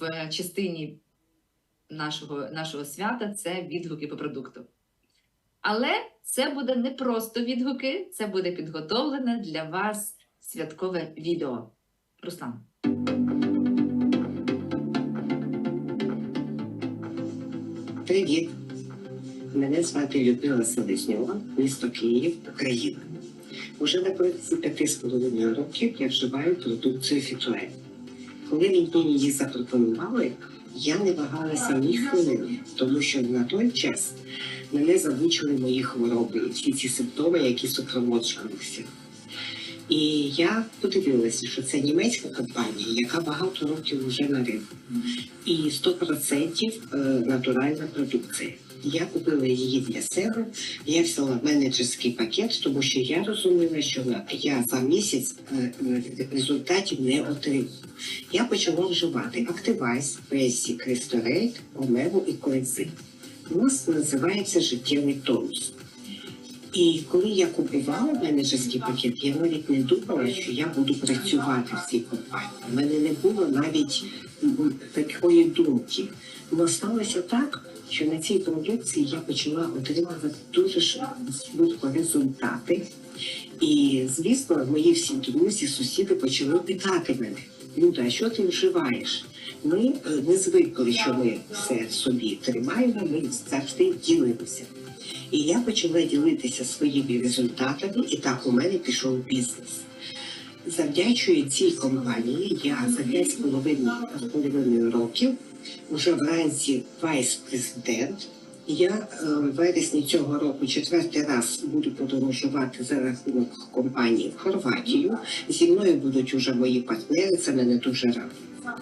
в частині нашого, нашого свята це відгуки по продукту. Але це буде не просто відгуки, це буде підготовлене для вас святкове відео. Руслан. Привіт! Мене звати Людмила Селезньова, місто Київ, Україна. Уже на протязі п'яти з половиною років я вживаю продукцію Фітлайн. Коли мені її запропонували, я не вагалася ні хвилини, тому що на той час мене замучили мої хвороби всі ці симптоми, які супроводжувалися. І я подивилася, що це німецька компанія, яка багато років вже на ринку. І 100% е, натуральна продукція. Я купила її для себе. Я взяла менеджерський пакет, тому що я розуміла, що я за місяць е, е, результатів не отримую. Я почала вживати Activize, Basic, Restorate, Омегу і Коензим. У нас називається життєвий тонус. І коли я купувала менеджерський пакет, я навіть не думала, що я буду працювати в цій компанії. У мене не було навіть такої думки. Але сталося так, що на цій продукції я почала отримувати дуже швидко результати. І, звісно, мої всі друзі, сусіди почали питати мене: Люда, а що ти вживаєш? Ми е, не звикли, що ми все собі тримаємо, ми завжди ділимося. І я почала ділитися своїми результатами, і так у мене пішов бізнес. Завдячую цій компанії, я за 5 з половиною з половиною років вже вранці вайс-президент. Я е, в вересні цього року четвертий раз буду подорожувати за рахунок компанії в Хорватію. Зі мною будуть уже мої партнери, це мене дуже радує.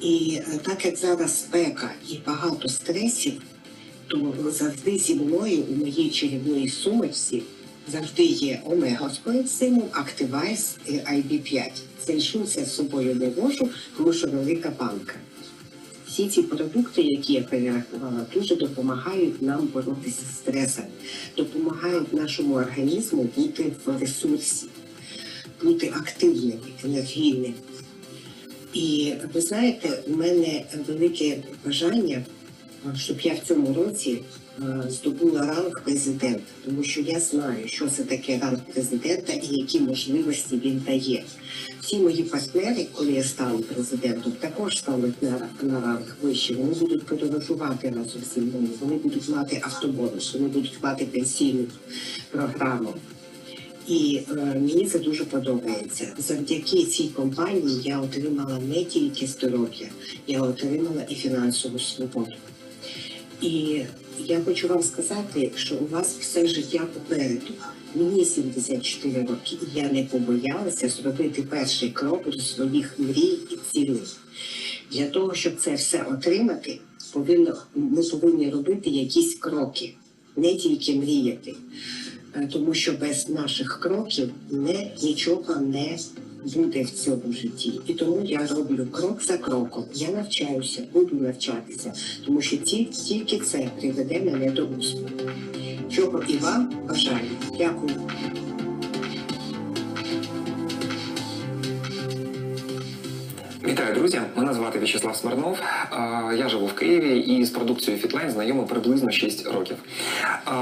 І е, так як зараз спека і багато стресів, то завжди зі мною у моїй чарівної сумочці завжди є омега з коензимом, Activize і IB5. Цей шунц я з собою не вожу, тому що велика банка. Всі ці продукти, які я перерахувала, дуже допомагають нам боротися з стресом, допомагають нашому організму бути в ресурсі, бути активним, енергійним. І ви знаєте, у мене велике бажання, щоб я в цьому році здобула ранг президента, тому що я знаю, що це таке ранг президента і які можливості він дає. Всі мої партнери, коли я стану президентом, також стануть на, на ранг вище. Вони будуть подорожувати разом зі мною, вони будуть мати автобонус, вони будуть мати пенсійну програму. І е, мені це дуже подобається. Завдяки цій компанії я отримала не тільки здоров'я, я отримала і фінансову свободу. І я хочу вам сказати, що у вас все життя попереду. Мені 74 роки, і я не побоялася зробити перший крок до своїх мрій і цілей. Для того, щоб це все отримати, повинно, ми повинні робити якісь кроки, не тільки мріяти. Е, Тому що без наших кроків не, нічого не буде в цьому житті. І тому я роблю крок за кроком. Я навчаюся, буду навчатися, тому що ті- тільки це приведе мене до успіху. Чого і вам бажаю. Дякую. Вітаю, друзі! Мене звати В'ячеслав Смирнов. Я живу в Києві і з продукцією Fitline знайомий приблизно 6 років.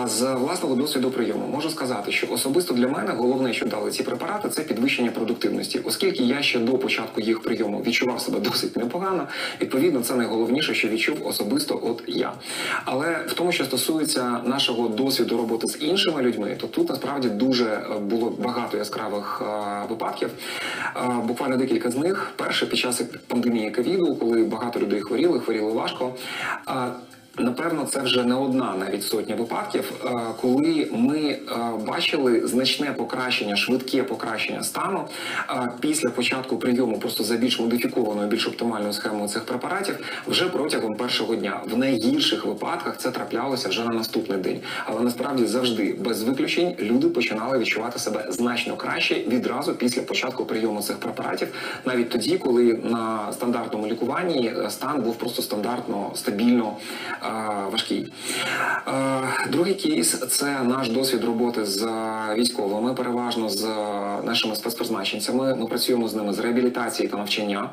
З власного досвіду прийому можу сказати, що особисто для мене головне, що дали ці препарати, це підвищення продуктивності, оскільки я ще до початку їх прийому відчував себе досить непогано. Відповідно, це найголовніше, що відчув особисто от я. Але в тому, що стосується нашого досвіду роботи з іншими людьми, то тут насправді дуже е, було багато яскравих е, випадків. Е, Буквально декілька з них. Перше під час пандемії ковіду, коли багато людей хворіли, хворіли важко. Напевно, це вже не одна навіть сотня випадків, е, коли ми е, бачили значне покращення, швидке покращення стану е, після початку прийому просто за більш модифікованою, більш оптимальною схемою цих препаратів вже протягом першого дня. В найгірших випадках це траплялося вже на наступний день. Але насправді завжди без виключень люди починали відчувати себе значно краще відразу після початку прийому цих препаратів, навіть тоді, коли на стандартному лікуванні стан був просто стандартно стабільно е, важкий. Е, Другий кейс це наш досвід роботи з військовими, переважно з нашими спецпризначенцями. Ми працюємо з ними з реабілітації та навчання.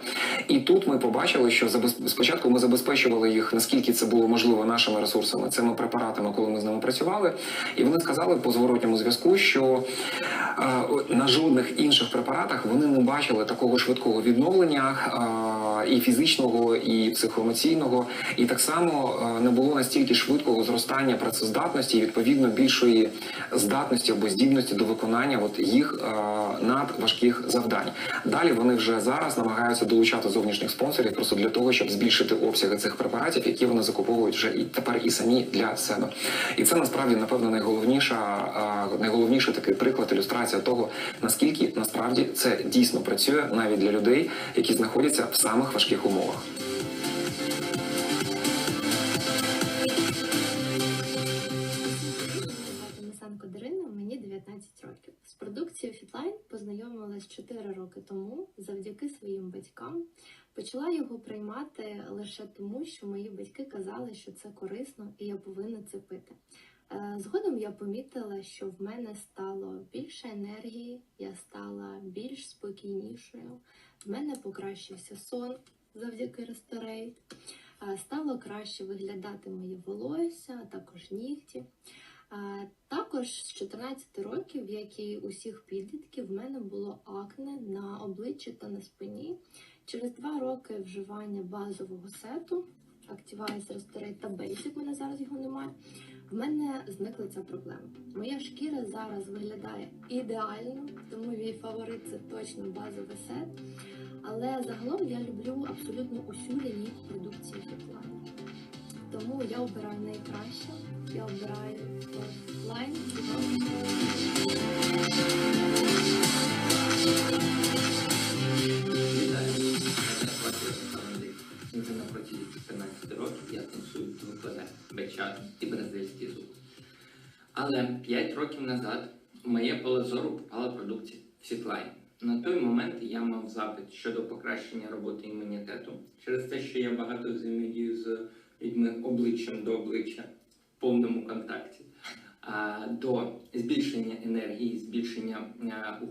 І тут ми побачили, що спочатку ми забезпечували їх наскільки це було можливо нашими ресурсами, цими препаратами, коли ми з ними працювали. І вони сказали по зворотньому зв'язку, що е, на жодних інших препаратах вони не бачили такого швидкого відновлення і фізичного, і психоемоційного, і так само е, не було настільки швидкого зростання працездатності і відповідно більшої здатності або здібності до виконання от їх е, надважких завдань. Далі вони вже зараз намагаються долучати зовнішніх спонсорів просто для того, щоб збільшити обсяги цих препаратів, які вони закуповують вже і тепер і самі для себе. І це насправді напевно найголовніша, е, найголовніший такий приклад, ілюстрація того, наскільки насправді це дійсно працює навіть для людей, які знаходяться в самих важких умовах. Звати Дарина, мені 19 років. З продукцією Fitline познайомилась 4 роки тому завдяки своїм батькам. Почала його приймати лише тому, що мої батьки казали, що це корисно і я повинна це пити. Е, Згодом я помітила, що в мене стало більше енергії, я стала більш спокійнішою. В мене покращився сон завдяки Restorate. Е, Стало краще виглядати моє волосся, а також нігті. Також з 14 років, як і усіх підлітків, в мене було акне на обличчі та на спині. Через два роки вживання базового сету Activize Restorate та Basic, в мене зараз його немає. В мене зникла ця проблема. Моя шкіра зараз виглядає ідеально, тому мій фаворит це точно базовий сет. Але загалом я люблю абсолютно усю лінійку продукції Fitline. Тому я обираю найкраще. Я обираю офлайн. Років назад в моє поле зору попала продукція Фітлайн. На той момент я мав запит щодо покращення роботи імунітету через те, що я багато взаємодію з людьми обличчям до обличчя в повному контакті. До збільшення енергії, збільшення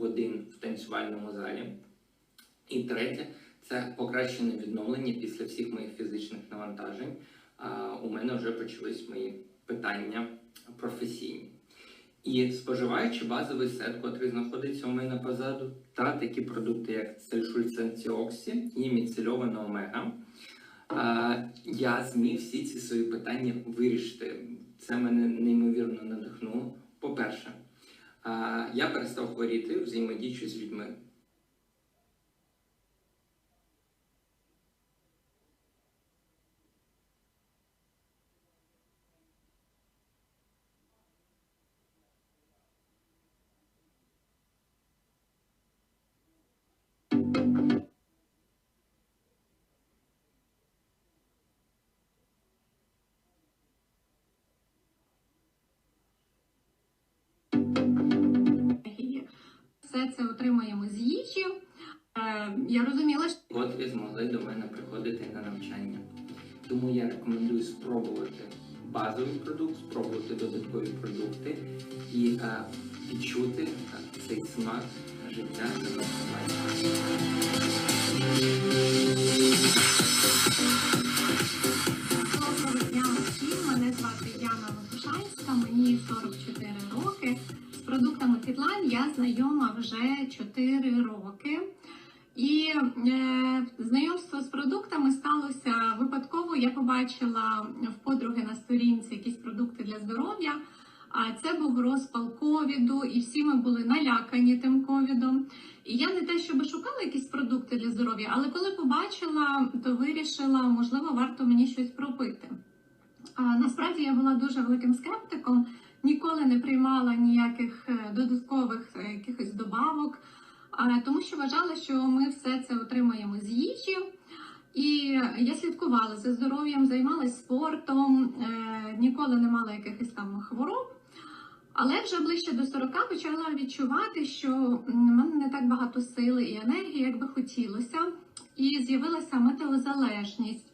годин в танцювальному залі. І третє це покращене відновлення після всіх моїх фізичних навантажень. У мене вже почались мої питання професійні. І споживаючи базовий сет, котрий знаходиться у мене позаду, та такі продукти, як цельшульценціоксі і міцельована омега, я зміг всі ці свої питання вирішити. Це мене неймовірно надихнуло. По-перше, я перестав хворіти взаємодіючи з людьми. Я розуміла, що котрі змогли до мене приходити на навчання. Тому я рекомендую спробувати базовий продукт, спробувати додаткові продукти і е, відчути е, цей смак життя на максимальній. доброго дня всім. Мене звати Яна Лопушанська, мені 44 роки. З продуктами Фітлайн я знайома вже 4 роки. І е, знайомство з продуктами сталося випадково. Я побачила в подруги на сторінці якісь продукти для здоров'я. А це був розпал ковіду, і всі ми були налякані тим ковідом. І я не те, щоб шукала якісь продукти для здоров'я, але коли побачила, то вирішила, можливо, варто мені щось пропити. А насправді я була дуже великим скептиком, ніколи не приймала ніяких е, додаткових е, якихось добавок, тому що вважала, що ми все це отримаємо з їжі. І я слідкувала за здоров'ям, займалась спортом, е, ніколи не мала якихось там хвороб. Але вже ближче до 40 почала відчувати, що в мене не так багато сили і енергії, як би хотілося. І з'явилася металозалежність.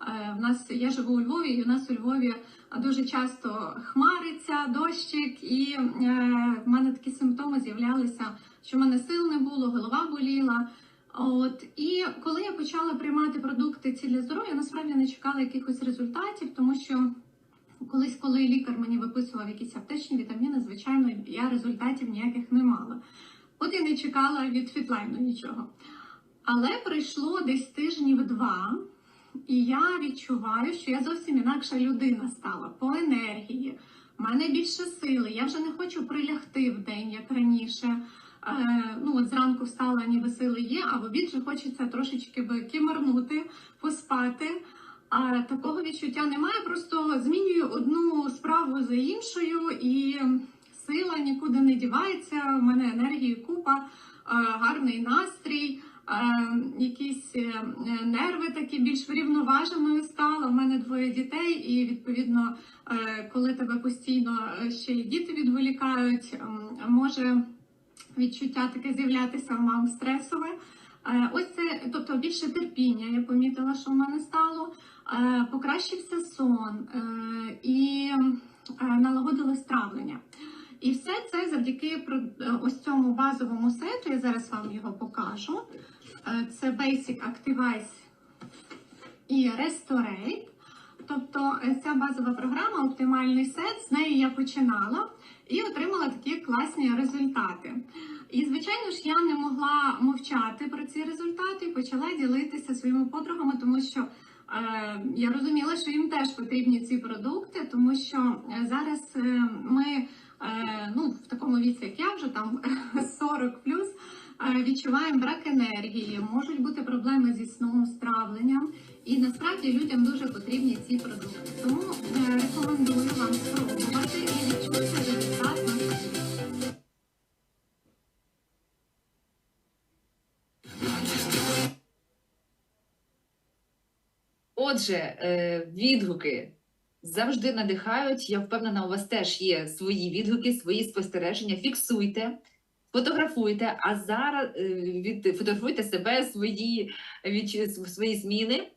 Е, В нас я живу у Львові, і у нас у Львові дуже часто хмариться, дощик, і е, в мене такі симптоми з'являлися, що в мене сил не було, голова боліла. От і коли я почала приймати продукти ці для здоров'я, насправді не чекала якихось результатів, тому що колись, коли лікар мені виписував якісь аптечні вітаміни, звичайно, я результатів ніяких не мала. От і не чекала від фітлайну нічого. Але пройшло десь тижнів два, і я відчуваю, що я зовсім інакша людина стала по енергії. У мене більше сили. Я вже не хочу прилягти в день, як раніше. Е, ну от зранку встала, ніби сили є, а в обід же хочеться трошечки би кимарнути, поспати. А такого відчуття немає. Просто змінюю одну справу за іншою, і сила нікуди не дівається. У мене енергії купа, е, гарний настрій. Якісь е, нерви такі більш врівноваженою стала. У мене двоє дітей, і відповідно, е, коли тебе постійно е, ще й діти відволікають, може відчуття таке з'являтися мам стресове. Ось це, тобто більше терпіння, я помітила, що в мене стало. Покращився сон і налагодилось травлення. І все це завдяки ось цьому базовому сету. Я зараз вам його покажу. Е, Це Basic Activize і Restorate. Тобто е, ця базова програма, оптимальний сет, з нею я починала і отримала такі класні результати. І, звичайно ж, я не могла мовчати про ці результати і почала ділитися своїми подругами, тому що е, я розуміла, що їм теж потрібні ці продукти, тому що е, зараз ми е, ну, в такому віці, як я вже там 40 плюс, відчуваємо брак енергії, можуть бути проблеми зі сном, з травленням. І насправді людям дуже потрібні ці продукти. Тому е, рекомендую вам спробувати і відчути результат. Отже, е, відгуки завжди надихають. Я впевнена, у вас теж є свої відгуки, свої спостереження. Фіксуйте, фотографуйте, а зараз е, від, фотографуйте себе, свої, від, свої зміни